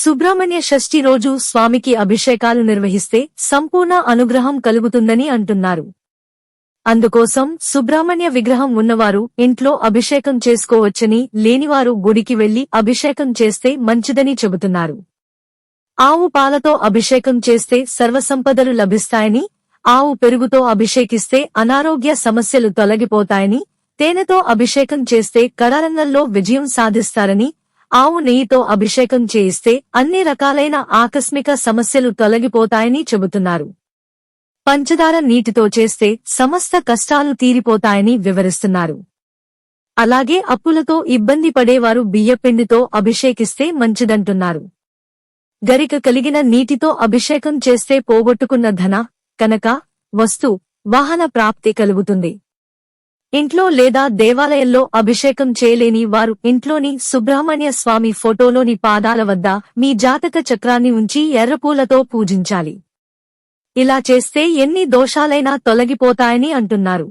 సుబ్రహ్మణ్య షష్ఠి రోజు స్వామికి అభిషేకాలు నిర్వహిస్తే సంపూర్ణ అనుగ్రహం కలుగుతుందని అంటున్నారు. అందుకోసం సుబ్రహ్మణ్య విగ్రహం ఉన్నవారు ఇంట్లో అభిషేకం చేసుకోవచ్చని లేనివారు గుడికి వెళ్ళి అభిషేకం చేస్తే మంచిదని చెబుతున్నారు. ఆవు పాలతో అభిషేకం చేస్తే సర్వసంపదలు లభిస్తాయని ఆవు పెరుగుతో అభిషేకిస్తే అనారోగ్య సమస్యలు తొలగిపోతాయని తేనెతో అభిషేకం చేస్తే కళారంగంలో విజయం సాధిస్తారని ఆవు నెయ్యితో అభిషేకం చేయిస్తే అన్ని రకాలైన ఆకస్మిక సమస్యలు తొలగిపోతాయని చెబుతున్నారు. పంచదార నీటితో చేస్తే సమస్త కష్టాలు తీరిపోతాయని వివరిస్తున్నారు. అలాగే అప్పులతో ఇబ్బంది పడేవారు బియ్యపిండితో అభిషేకిస్తే మంచిదంటున్నారు. గరిక కలిగిన నీటితో అభిషేకం చేస్తే పోగొట్టుకున్న ధన కనక వస్తు వాహన ప్రాప్తి కలుగుతుంది. ఇంట్లో లేదా దేవాలయంలో అభిషేకం చేయలేని వారు ఇంట్లోని సుబ్రహ్మణ్య స్వామి ఫోటోలోని పాదాల వద్ద మీ జాతక చక్రాన్ని ఉంచి ఎర్రపూలతో పూజించాలి. ఇలా చేస్తే ఎన్ని దోషాలైనా తొలగిపోతాయని అంటున్నారు.